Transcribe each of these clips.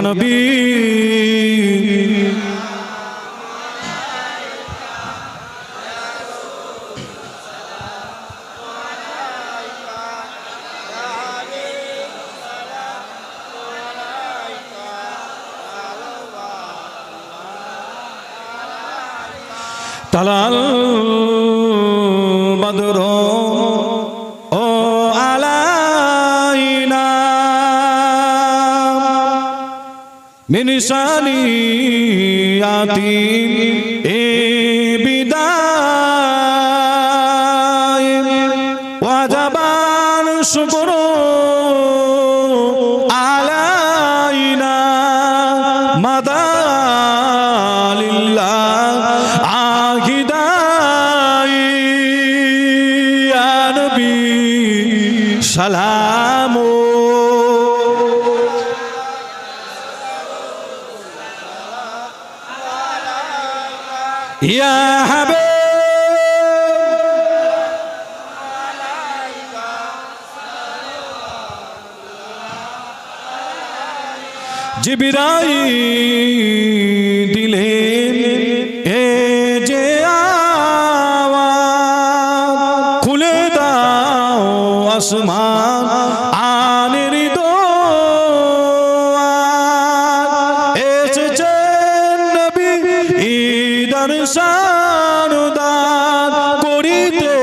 নবী তালাল মিনসানিয়াতি এ জিবিরাই দিলে এ যে খুলে দাও আসমান আনের দোয়া। এসেছেন নবী ঈদার শানুদান করিতে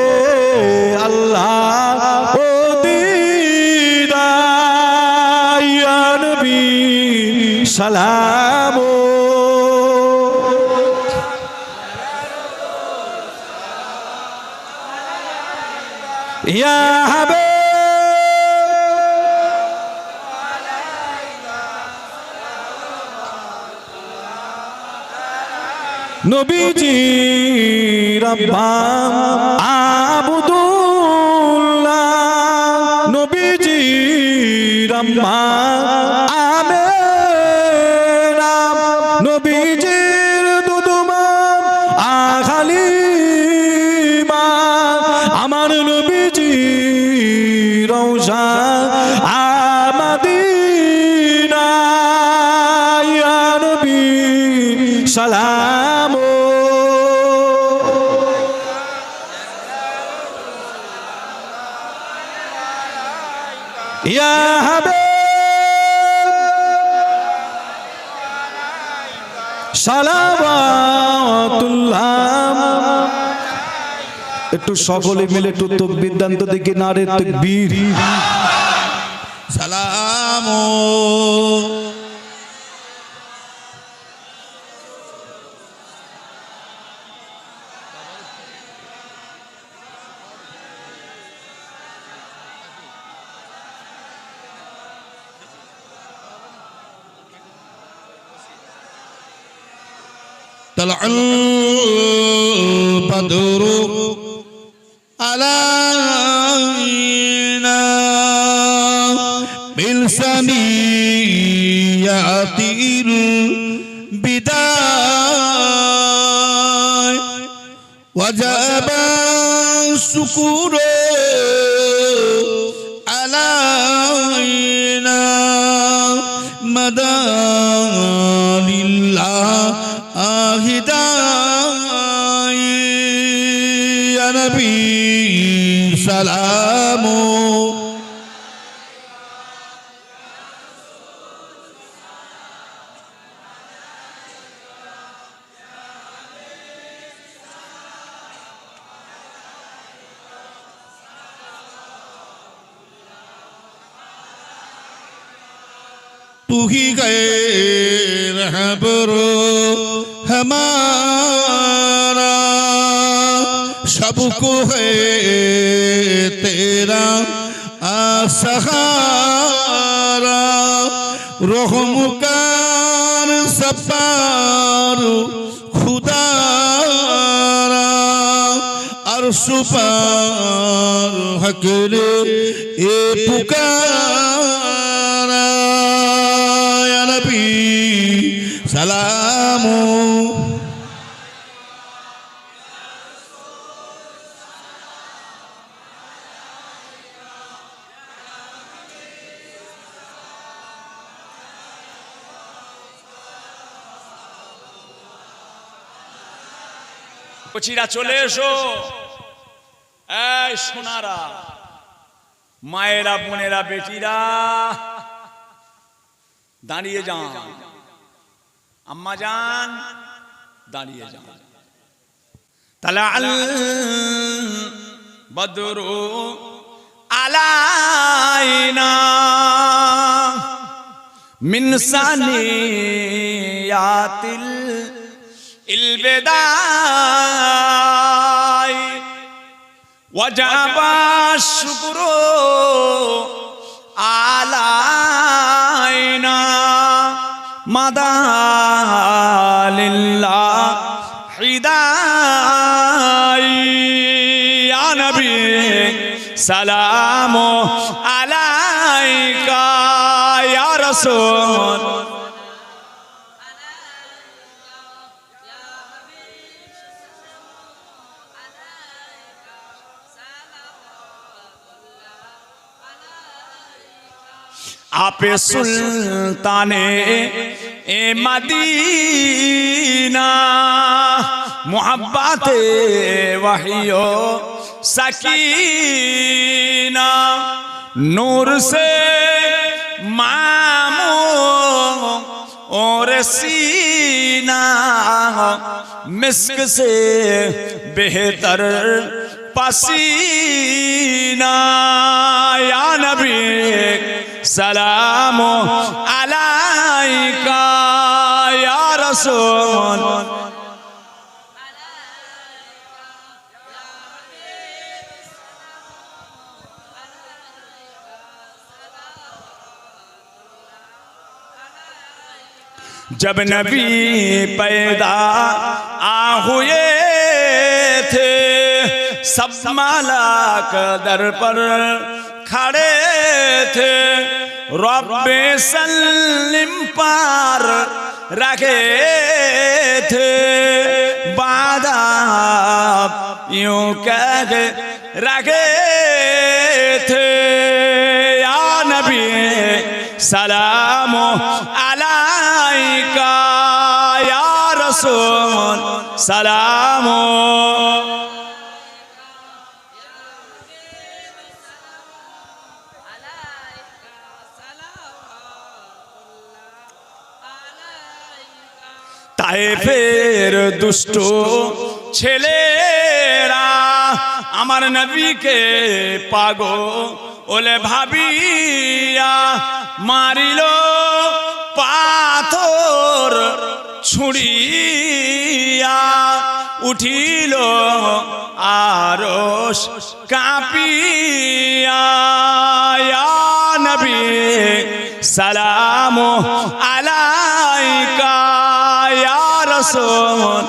আল্লাহ ও দিদার সালাম ইয়া হাবিব নবীজি রব্বা আবুদুল্লাহ নবীজি রব্বা একটু সকলে মিলে একটু তকবিদান্ত দিকে নারে তকবীর। সালাম طلع البدر علينا بالسنيات البداية وجب الشكر علينا مدى السلام تُہی گئے رہبرو ہمارے सबको है तेरा आसहारा रहम कर सपार खुदारा अर्श पर हकरे ए पुकारा या नबी सलामो বলছিরা চলে এসো। এই সোনারা, মায়েরা, বোনেরা, বেটিরা, দাঁড়িয়ে যান। আম্মা যান, দাঁড়িয়ে যান। তাহলে আল বদরু আলাইনা মিনসানিয়াতিল البداي وجب الشكر علينا مدى لله حداي يا نبي سلام عليك يا رسول आप सुल्ताने, ए मदीना मोहब्बत वहियो, सकीना, नूर से मामो और सीना, मिस्क से बेहतर पसीना। या नबी सलाम अलैका या रसूल जब नबी पैदा आ हुए थे सब मालाक दर पर खड़े थे रब्बे सल्लिम पार रखे थे बादा यूं कह रखे थे या नबी सलाम তাইফের দুষ্ট ছেলেরা আমার নবীকে পাগো ওলে ভাবিয়া মারিল পাথর ছুড়িয়া উঠিল আরস কাঁপিয়া। নবী সালাম আলাইকা। রাসূল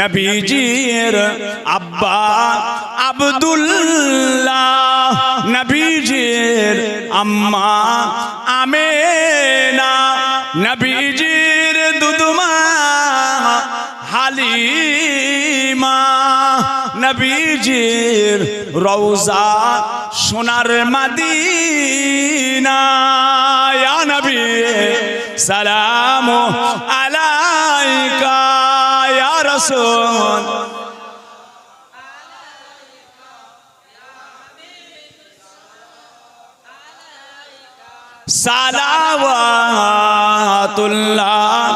নবীজির আব্বা আব্দুল্লাহ নবীজির আম্মা আমেনা নবীজির দুদমা হালিমা। নবীজির রওজা সোনার মাদিনা নবী সালাম আলাইকা ইয়া রাসূল। সালাওয়াতুল্লাহ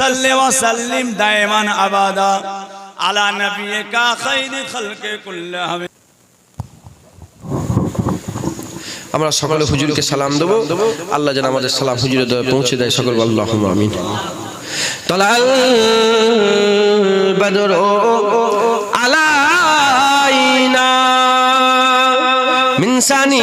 সাল্লি ওয়া সাল্লিম দাইমান আবাদা আলা নবিয়িকা খাইরি খালকি কুল্লিহিম আমরা সকলে হুজুরকে সালাম দেবো। আল্লাহ যেন আমাদের সালাম হুজুরে পৌঁছে দেয়। সকল আল্লাহ আমিন। তলাল বদর আলাইনা মিনসানি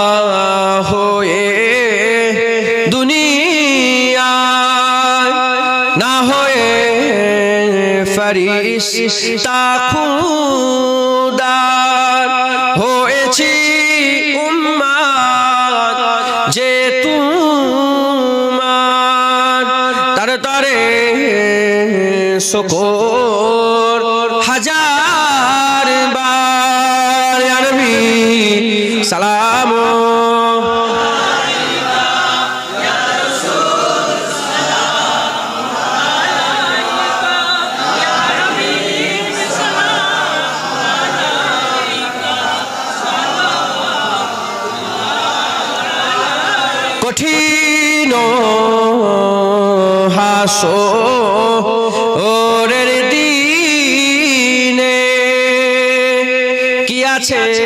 ফরিস্তা খুদার হয়েছি উম্মাদ যে তোমার তার তারে শকর। হাজার বার ইয়া আছে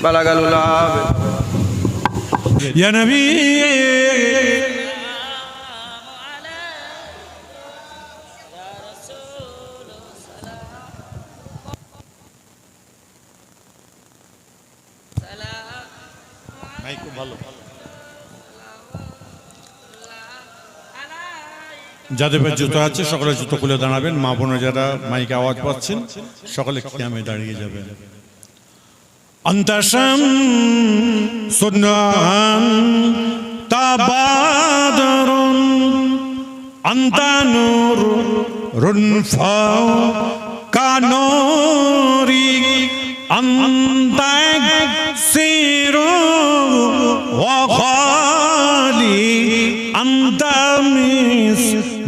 যান বালাগালুল্লাহ ইয়া যাদের জুতো আছে, সকলে জুতো খুলে দাঁড়াবেন। মা বোনে যারা মাইকে আওয়াজ পাচ্ছেন, সকলে খেয়ামে দাঁড়িয়ে যাবেন। অন্তসম সুনান তাবাদরুন আন্তানুর রুনফাও কানোরি আন্তাক সিরু ওয়াখালি আন্তামিস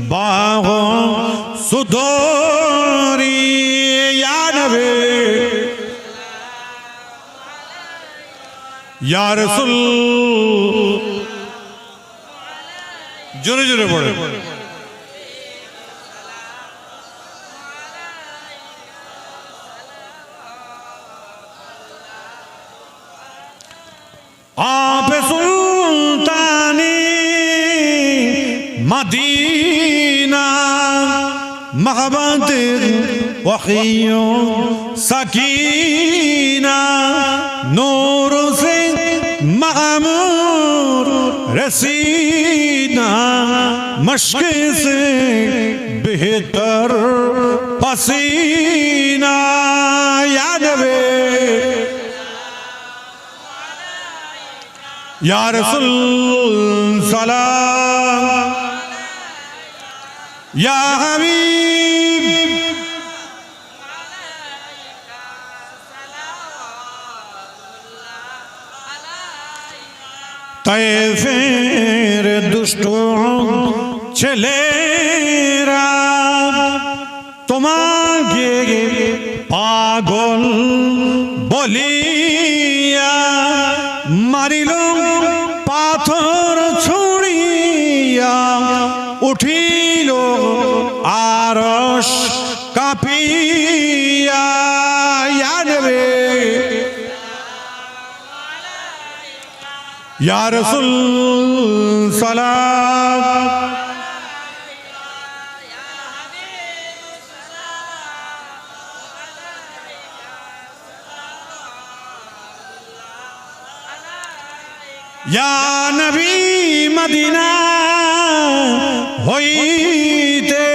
বাহ সুদরি ইয়া রাসূল জোরে জোরে পড়ে आप सुल्तानी मदीना महबत वखियों सकीना नूर حسينا مشق سے بہتر حسينا يا نبي يا رسول سلام يا حبيب طيفين ছেলেরা তোমাকে পাগল বলিয়া মারিল, পাথর ছুড়িয়া উঠিল আরস কাপিয়া। ইয়া নবী ইয়া রাসূল সালাম। নবী মদিনা হইতে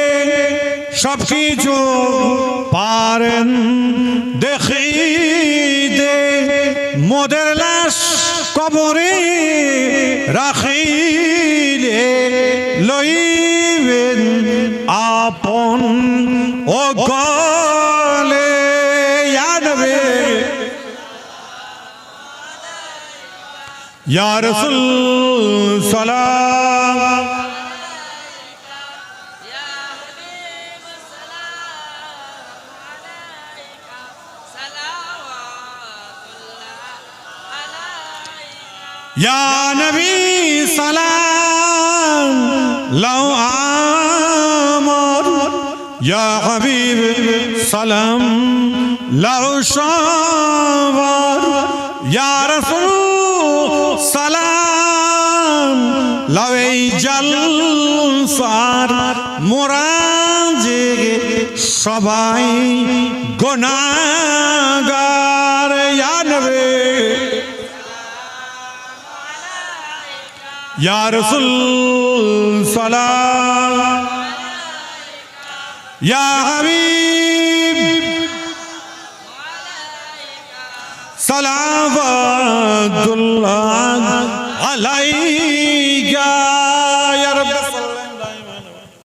সব কিছু পারেন, দেখিতে মোদের লাশ কবরে রাখিলে লইবেন আপন ও গলে یا رسول سلام یا نبی سلام لو آمر یا حبیب سلام لو شاور یا رسول জলসার মোরা যে সবাই গোনাগার ইয়ানবে ইয়া রাসূল সালাম। ইয়া হাবিব।